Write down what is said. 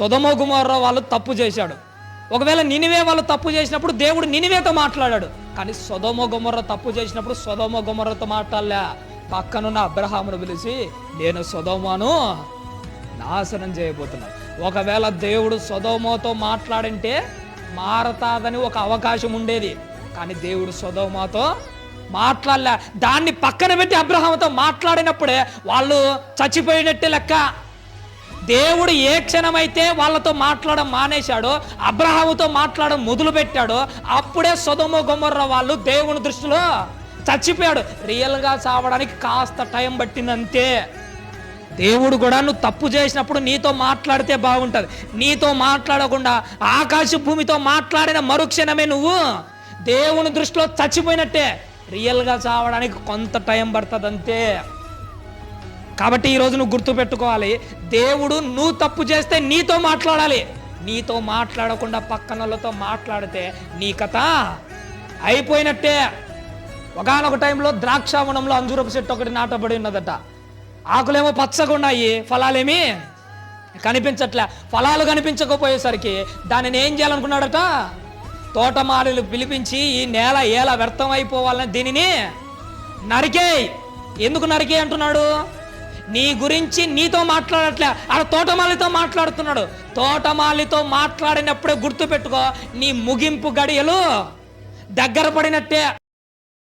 సొదమో గుమర్ర వాళ్ళు తప్పు చేశాడు. ఒకవేళ నినివే వాళ్ళు తప్పు చేసినప్పుడు దేవుడు నినివేతో మాట్లాడాడు. కానీ సొదమో గుమర్ర తప్పు చేసినప్పుడు సొదమో గుమర్రతో మాట్లాడలే. పక్కనున్న అబ్రహామును పిలిచి నేను సొదోమాను నాశనం చేయబోతున్నాను ఒకవేళ దేవుడు సొదోమోతో మాట్లాడింటే మారతాదని ఒక అవకాశం ఉండేది. కానీ దేవుడు సొదోమాతో మాట్లాడలే. దాన్ని పక్కన పెట్టి అబ్రహాంతో మాట్లాడినప్పుడే వాళ్ళు చచ్చిపోయినట్టే లెక్క. దేవుడు ఏ క్షణమైతే వాళ్ళతో మాట్లాడడం మానేశాడో అబ్రహాముతో మాట్లాడడం మొదలుపెట్టాడో అప్పుడే సొదమ గొమ్మర్ర వాళ్ళు దేవుని దృష్టిలో చచ్చిపోయాడు. రియల్గా చావడానికి కాస్త టైం పట్టిందంతే. దేవుడు కూడా నువ్వు తప్పు చేసినప్పుడు నీతో మాట్లాడితే బాగుంటుంది. నీతో మాట్లాడకుండా ఆకాశ భూమితో మాట్లాడిన మరుక్షణమే నువ్వు దేవుని దృష్టిలో చచ్చిపోయినట్టే. రియల్గా చావడానికి కొంత టైం పడుతుంది అంతే కాబట్టి ఈరోజు నువ్వు గుర్తుపెట్టుకోవాలి దేవుడు నువ్వు తప్పు చేస్తే నీతో మాట్లాడాలి. నీతో మాట్లాడకుండా పక్కనలతో మాట్లాడితే నీ కథ అయిపోయినట్టే. ఒకనొక టైంలో ద్రాక్షావనంలో అంజూరపు చెట్టు ఒకటి నాటబడి ఉన్నదట. ఆకులేమో పచ్చగా ఉన్నాయి. ఫలాలేమి? కనిపించట్లే. ఫలాలు కనిపించకపోయేసరికి దానిని ఏం చేయాలనుకున్నాడట? తోటమాలిలు పిలిపించి ఈ నేల ఎలా వ్యర్థం అయిపోవాలని దీనిని నరికేయ్. ఎందుకు నరికే అంటున్నాడు? నీ గురించి నీతో మాట్లాడట్లే. ఆడ తోటమాలితో మాట్లాడుతున్నాడు. తోటమాలితో మాట్లాడినప్పుడే గుర్తుపెట్టుకో నీ ముగింపు గడియలు దగ్గర పడినట్టే.